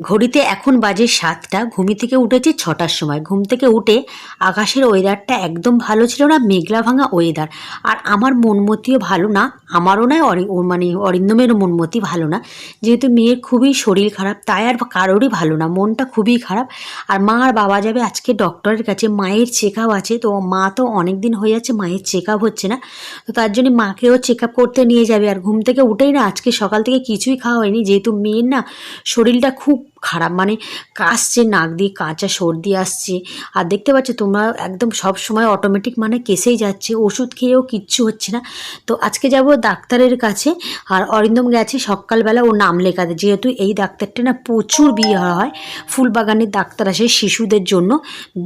ঘড়িতে এখন বাজে সাতটা, ঘুমি থেকে উঠেছি ছটার সময়। ঘুম থেকে উঠে আকাশের ওয়েদারটা একদম ভালো ছিল না, মেঘলা ভাঙা ওয়েদার আর আমার মনমতিও ভালো না, আমারও নয়, অরি মানে অরিন্দমেরও মনমতি ভালো না। যেহেতু মেয়ের খুবই শরীর খারাপ, তাই আর কারোরই ভালো না, মনটা খুবই খারাপ। আর মা আর বাবা যাবে আজকে ডক্টরের কাছে, মায়ের চেক আছে, তো মা তো অনেক দিন হয়ে যাচ্ছে, মায়ের চেক হচ্ছে না। তো তার জন্য মাকেও চেক করতে নিয়ে যাবে। আর ঘুম থেকে উঠেই না, আজকে সকাল থেকে কিছুই খাওয়া হয়নি, যেহেতু মেয়ের না শরীরটা খুব খারাপ মানে কাশছে, নাক দিয়ে কাঁচা, সর্দি আসছে। আর দেখতে পাচ্ছ তোমরা একদম সব সময় অটোমেটিক মানে কেসেই যাচ্ছে, ওষুধ খেয়েও কিচ্ছু হচ্ছে না। তো আজকে যাব ডাক্তারের কাছে, আর অরিন্দম গেছে সকালবেলা ও নাম লেখাতে। যেহেতু এই ডাক্তারটা না প্রচুর বিয়ে হয় ফুলবাগানের ডাক্তার আসে শিশুদের জন্য।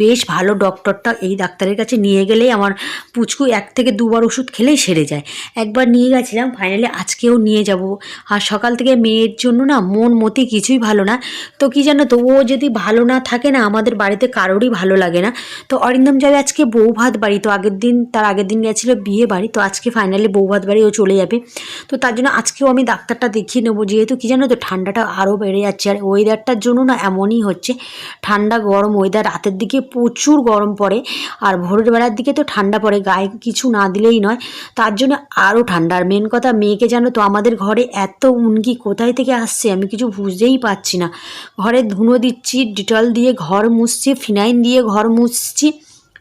বেশ ভালো ডক্টরটা এই ডাক্তারের কাছে নিয়ে গেলেই আমার পুচকু এক থেকে দুবার ওষুধ খেলেই সেরে যায়। একবার নিয়ে গেছিলাম ফাইনালি আজকেও নিয়ে যাব। আর সকাল থেকে মেয়ের জন্য না মন মতি কিছুই ভালো না। তো কি জানো তো, ও যদি ভালো না থাকে না, আমাদের বাড়িতে কারোরই ভালো লাগে না। তো অরিন্দম যাবে আজকে বউ ভাত বাড়ি, তো আগের দিন, তার আগের দিন গেছিল বিয়ে বাড়ি, তো আজকে ফাইনালি বউ ভাত বাড়ি ও চলে যাবে। তো তার জন্য আজকেও আমি ডাক্তারটা দেখিয়ে নেব, যেহেতু কি জানো তো, ঠান্ডাটা আরও বেড়ে যাচ্ছে, আর ওয়েদারটার জন্য না এমনই হচ্ছে, ঠান্ডা, গরম ওয়েদার রাতের দিকে প্রচুর গরম পড়ে, আর ভোরের বেলার দিকে তো ঠান্ডা পড়ে, গায়ে কিছু না দিলেই নয়, তার জন্য আরও ঠান্ডা। আর মেন কথা, মেয়েকে জানো তো, আমাদের ঘরে এত উনকি কোথায় থেকে আসছে, আমি কিছু বুঝতেই পারছি না। ঘরে ধুনো দিচ্ছি ডিটল দিয়ে ঘর মুছছি ফিনাইন দিয়ে ঘর মুছছি।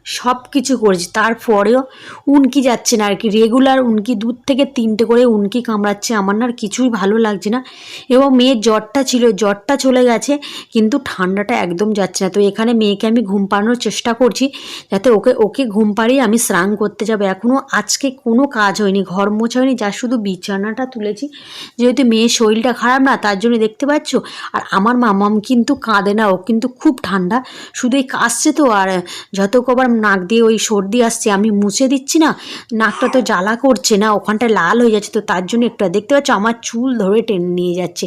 সব কিছু করেছি। তারপরেও উনকি যাচ্ছে না আর কি রেগুলার উনকি দূর থেকে তিনটে করে উনকি কামড়াচ্ছে। আমার না আর কিছুই ভালো লাগছে না। এবং মেয়ের জ্বরটা ছিল, জ্বরটা চলে গেছে, কিন্তু ঠান্ডাটা একদম যাচ্ছে না। তো এখানে মেয়েকে আমি ঘুম পাড়ানোর চেষ্টা করছি, যাতে ওকে ওকে ঘুম পাড়িয়ে আমি স্নান করতে যাব। এখনও আজকে কোনো কাজ হয়নি, ঘর মোছা হয়নি, যা শুধু বিছানাটা তুলেছি। যেহেতু মেয়ের শরীরটা খারাপ না, তার জন্য দেখতে পাচ্ছ? আর আমার মামাম কিন্তু কাঁদে না, ও কিন্তু খুব ঠান্ডা। শুধু এই কাশছে তো, আর যত কবার নাক দিয়ে ওই সর্দি আসছে, আমি মুছে দিচ্ছি না। নাকটা তো জ্বালা করছে না, ওখানটা লাল হয়ে যাচ্ছে, তো তার জন্য একটু দেখতে পাচ্ছ, আমার চুল ধরে টেনে নিয়ে যাচ্ছে।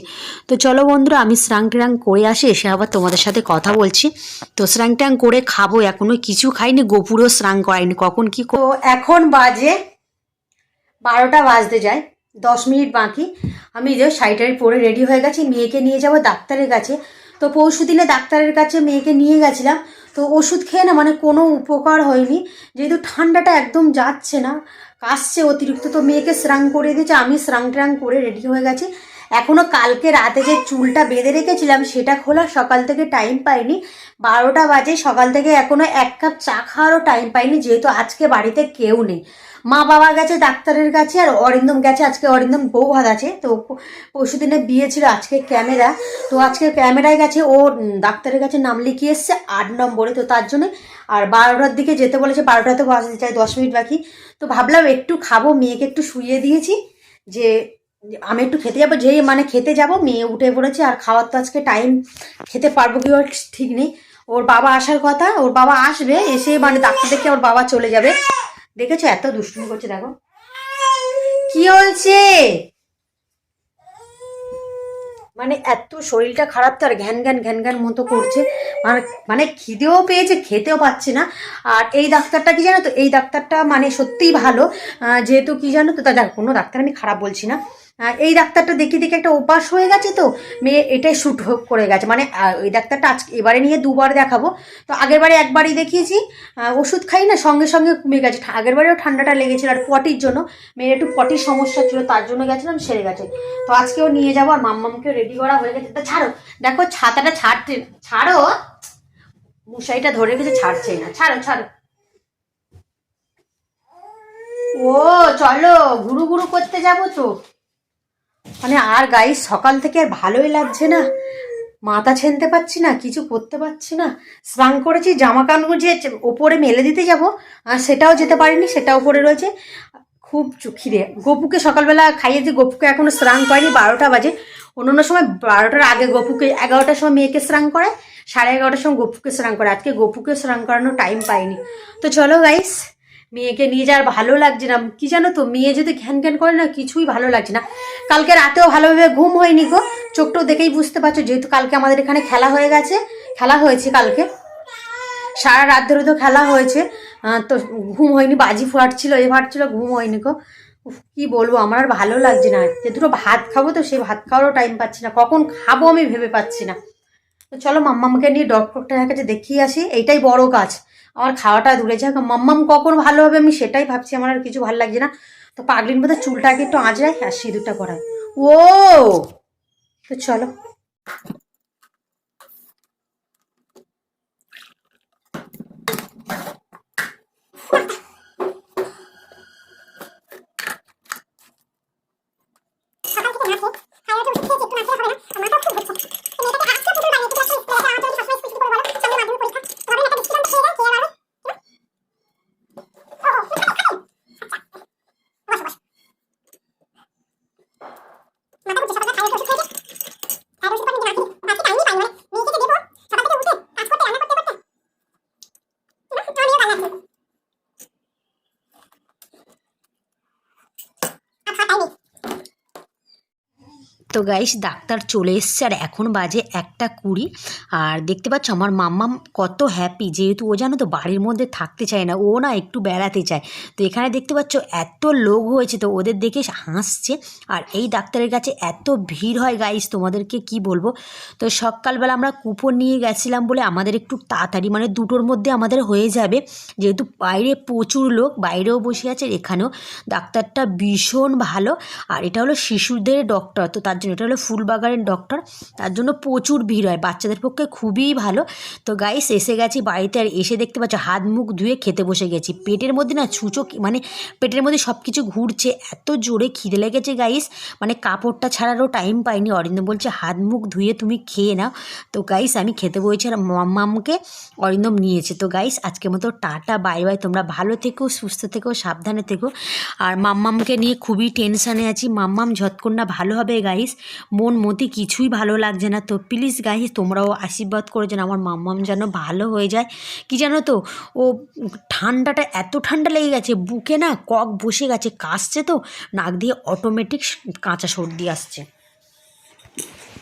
তো চলো বন্ধুরা, আমি স্নান ট্রাং করে আসি, এসে আবার তোমাদের সাথে কথা বলছি। তো স্নান ট্রাং করে খাব, এখনও কিছু খাইনি, গোপুরও স্নান করাইনি কখন কি এখন বাজে বারোটা বাজতে যায়, দশ মিনিট বাকি। আমি যে শাড়িটারি পরে রেডি হয়ে গেছি, মেয়েকে নিয়ে যাব ডাক্তারের কাছে। তো পরশু দিনে ডাক্তারের কাছে মেয়েকে নিয়ে গেছিলাম তো ওষুধ খেয়ে না মানে কোনো উপকার হয়নি। যেহেতু ঠান্ডাটা একদম যাচ্ছে না, কাশছে অতিরিক্ত। তো মেয়েকে স্নান করে দিয়েছে, আমি স্নান ট্রাং করে রেডি হয়ে গেছি। এখনও কালকে রাতে যে চুলটা বেঁধে রেখেছিলাম, সেটা খোলা সকাল থেকে টাইম পাইনি। বারোটা বাজে, সকাল থেকে এখনও এক কাপ চা খাওয়ারও টাইম পাইনি, যেহেতু আজকে বাড়িতে কেউ নেই। মা বাবা গেছে, ডাক্তারের কাছে, আর অরিন্দম গেছে, আজকে অরিন্দম বউ ভাত আছে। তো পরশু দিনে বিয়ে ছিল আজকে ক্যামেরা। তো আজকে ক্যামেরায় গেছে, ও ডাক্তারের কাছে নাম লিখিয়ে এসছে আট নম্বরে। তো তার জন্য আর বারোটার দিকে যেতে বলেছে বারোটাতে বাজতে চাই দশ মিনিট বাকি। তো ভাবলাম একটু খাব, মেয়েকে একটু শুইয়ে দিয়েছি, যে আমি একটু খেতে যাব, যেই মানে খেতে যাব, মেয়ে উঠে পড়েছে আর খাওয়ার তো আজকে টাইম খেতে পারব কি ঠিক নেই। ওর বাবা আসার কথা, ওর বাবা আসবে, এসে মানে ডাক্তার দেখে ওর বাবা চলে যাবে। দেখেছ, এত দুষ্টুমি করছে, দেখো। কি হয়েছে? মানে এত শরীরটা খারাপ তো আর ঘ্যান ঘ্যান ঘ্যান ঘ্যান মতো করছে। মানে মানে খিদেও পেয়েছে, খেতেও পাচ্ছে না। আর এই ডাক্তারটা কি জানো তো? এই ডাক্তারটা মানে সত্যিই ভালো। যেহেতু কি জানো তো? তা কোনো ডাক্তার আমি খারাপ বলছি না। এই ডাক্তারটা দেখে দেখে একটা অভ্যাস হয়ে গেছে তো, মেয়ে এটাই শ্যুট করে গেছে। মানে ওই ডাক্তারটা আজকে, এবারে নিয়ে দুবার দেখাবো। তো আগের বারে একবারই দেখিয়েছি ওষুধ খাই না, সঙ্গে সঙ্গে কমে গেছে। আগের বারেও ঠান্ডাটা লেগেছিল, আর পটির জন্য। মেয়ের একটু পটির সমস্যা ছিল, তার জন্য গেছিলাম, সেরে গেছে। তো আজকেও নিয়ে যাব, আর মাম্মামকে রেডি করা হয়ে গেছে। তা ছাড়ো, দেখো ছাতাটা ছাড়তে ছাড়ো, মশাইটা ধরে গেছে ছাড়ছেই না। ছাড়ো ছাড়ো। ও, চলো, ঘুরু ঘুরু করতে যাব তো। মানে আর গাই সকাল থেকে আর ভালোই লাগছে না। মাথা ছেনতে পারছি না, কিছু করতে পারছি না। স্নান করেছি, জামা কাপড় যে ওপরে মেলে দিতে যাব। আর সেটাও যেতে পারিনি সেটা ওপরে রয়েছে। খুব খিদে। গপুকে সকালবেলা খাইয়েছি, গপুকে এখনও স্নান করেনি, বারোটা বাজে। অন্য সময় বারোটার আগে গপুকে, এগারোটার সময় মেয়েকে স্নান করে সাড়ে এগারোটার সময় গপুকে স্নান করে আজকে গপুকে স্নান করানোর টাইম পাইনি। তো চলো গাইস মেয়েকে নিয়ে যাওয়ার ভালো লাগছে না। কি জানো তো, মেয়ে যদি ঘ্যান ঘ্যান করে না, কিছুই ভালো লাগছে না। কালকে রাতেও ভালোভাবে ঘুম হয়নি গো। চোখটাও দেখেই বুঝতে পারছ, যেহেতু কালকে আমাদের এখানে খেলা হয়ে গেছে, খেলা হয়েছে কালকে। সারা রাত ধরে তো খেলা হয়েছে তো ঘুম হয়নি, বাজি ফাটছিল, এ ফাটছিল, ঘুম হয়নি গো। কি বলব, আমার আর ভালো লাগছে না। যে দুটো ভাত খাব তো সেই ভাত খাওয়ারও টাইম পাচ্ছি না। কখন খাব আমি ভেবে পাচ্ছি না। তো চলো মাম্মামকে নিয়ে ডক্টরটার কাছে দেখিয়ে আসি, এইটাই বড় কাজ। আমার খাওয়াটা দূরে যাক। মাম্মাম কখন ভালো হবে আমি সেটাই ভাবছি, আমার আর কিছু ভালো লাগছে না। তো পাগলির মধ্যে চুলটাকে একটু আঁচড়ায় আর সিঁদুরটা পরায়। ও! তো চলো। তো গাইস ডাক্তার চলে এসছে আর এখন বাজে একটা কুড়ি। আর দেখতে পাচ্ছ আমার মাম্মাম কত হ্যাপি যেহেতু ও জানো তো বাড়ির মধ্যে থাকতে চায় না, ও না একটু বেড়াতে চায়। তো এখানে দেখতে পাচ্ছ এত লোক হয়েছে, তো ওদের দেখে হাসছে। আর এই ডাক্তারের কাছে এত ভিড় হয় গাইস তোমাদেরকে কি বলব? তো সকালবেলা আমরা কুপন নিয়ে গেছিলাম বলে আমাদের একটু তাড়াতাড়ি মানে দুটোর মধ্যে আমাদের হয়ে যাবে। যেহেতু বাইরে প্রচুর লোক, বাইরেও বসে আছে, এখানেও। ডাক্তারটা ভীষণ ভালো। আর এটা হলো শিশুদের ডক্টর তো তার জন্য এটা হলো ফুলবাগানের ডক্টর তার জন্য প্রচুর ভিড় হয়। বাচ্চাদের পক্ষে খুবই ভালো। তো গাইস এসে গেছি বাড়িতে আর এসে দেখতে পাচ্ছ, হাত মুখ ধুয়ে খেতে বসে গেছি। পেটের মধ্যে না ছুঁচো মানে পেটের মধ্যে সব কিছু ঘুরছে। এত জোরে খিদে লেগেছে গাইস মানে কাপড়টা ছাড়ারও টাইম পাইনি। অরিন্দম বলছে, হাত মুখ ধুয়ে তুমি খেয়ে নাও। তো গাইস আমি খেতে বসেছি আর মাম্মামকে অরিন্দম নিয়েছে। তো গাইস আজকের মতো টাটা বাই বাই তোমরা ভালো থেকো, সুস্থ থেকো, সাবধানে থেকো। আর মাম্মামকে নিয়ে খুবই টেনশানে আছি। মাম্মাম ঝটকন না ভালো হবে গাইস মন মতে কিছুই ভালো লাগছে না। তো প্লিজ গাইস তোমরাও আশীর্বাদ করে যেন আমার মাম্মাম যেন ভালো হয়ে যায়। কি জানো তো, ও ঠান্ডাটা এত ঠান্ডা লেগে গেছে, বুকে না কক বসে গেছে, কাশছে তো, নাক দিয়ে অটোমেটিক কাঁচা সর্দি আসছে।